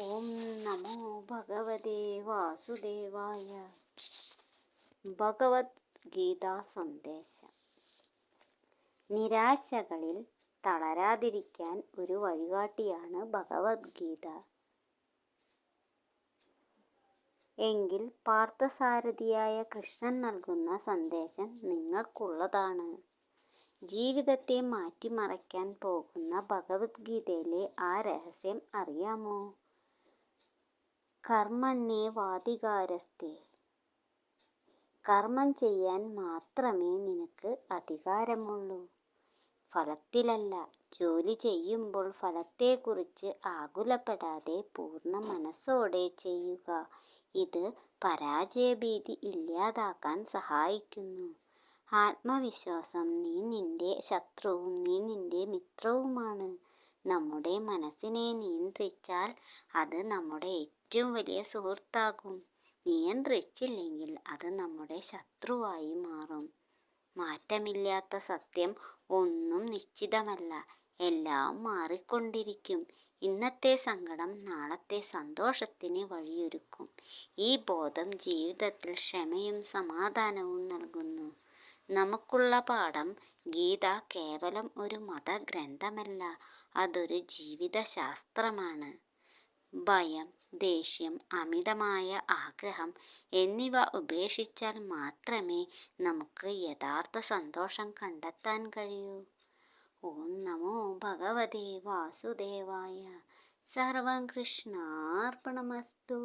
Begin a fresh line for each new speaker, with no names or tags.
ഓം നമോ ഭഗവതേ വാസുദേവായ. ഭഗവത്ഗീതാ സന്ദേശം. നിരാശകളിൽ തളരാതിരിക്കാൻ ഒരു വഴികാട്ടിയാണ് ഭഗവത്ഗീത. എങ്കിൽ പാർത്ഥസാരഥിയായ കൃഷ്ണൻ നൽകുന്ന സന്ദേശം നിങ്ങൾക്കുള്ളതാണ്. ജീവിതത്തെ മാറ്റിമറയ്ക്കാൻ പോകുന്ന ഭഗവത്ഗീതയിലെ ആ രഹസ്യം അറിയാമോ? കർമ്മണ്യേവാധികാരസ്തേ കർമ്മം ചെയ്യാൻ മാത്രമേ നിനക്ക് അധികാരമുള്ളൂ. ഫലത്തിലല്ല ജോലി ചെയ്യുമ്പോൾ ഫലത്തെക്കുറിച്ച് ആകുലപ്പെടാതെ പൂർണ മനസ്സോടെ ചെയ്യുക. ഇത് പരാജയഭീതി ഇല്ലാതാക്കാൻ സഹായിക്കുന്നു. ആത്മവിശ്വാസം നീ നിന്റെ ശത്രുവും നീ നിന്റെ മിത്രവുമാണ്. നമ്മുടെ മനസ്സിനെ നിയന്ത്രിച്ചാൽ അത് നമ്മുടെ ഏറ്റവും വലിയ സുഹൃത്താകും. നിയന്ത്രിച്ചില്ലെങ്കിൽ അത് നമ്മുടെ ശത്രുവായി മാറും. മാറ്റമില്ലാത്ത സത്യം ഒന്നും നിശ്ചിതമല്ല. എല്ലാം മാറിക്കൊണ്ടിരിക്കും. ഇന്നത്തെ സങ്കടം നാളത്തെ സന്തോഷത്തിന് വഴിയൊരുക്കും. ഈ ബോധം ജീവിതത്തിൽ ക്ഷമയും സമാധാനവും നൽകുന്നു. നമുക്കുള്ള പാഠം ഗീത കേവലം ഒരു മതഗ്രന്ഥമല്ല അതൊരു ജീവിതശാസ്ത്രമാണ്. ഭയം ദേഷ്യം അമിതമായ ആഗ്രഹം എന്നിവ ഉപേക്ഷിച്ചാൽ മാത്രമേ നമുക്ക് യഥാർത്ഥ സന്തോഷം കണ്ടെത്താൻ കഴിയൂ. ഓം നമോ ഭഗവതേ വാസുദേവായ. സർവം കൃഷ്ണാർപ്പണമസ്തു.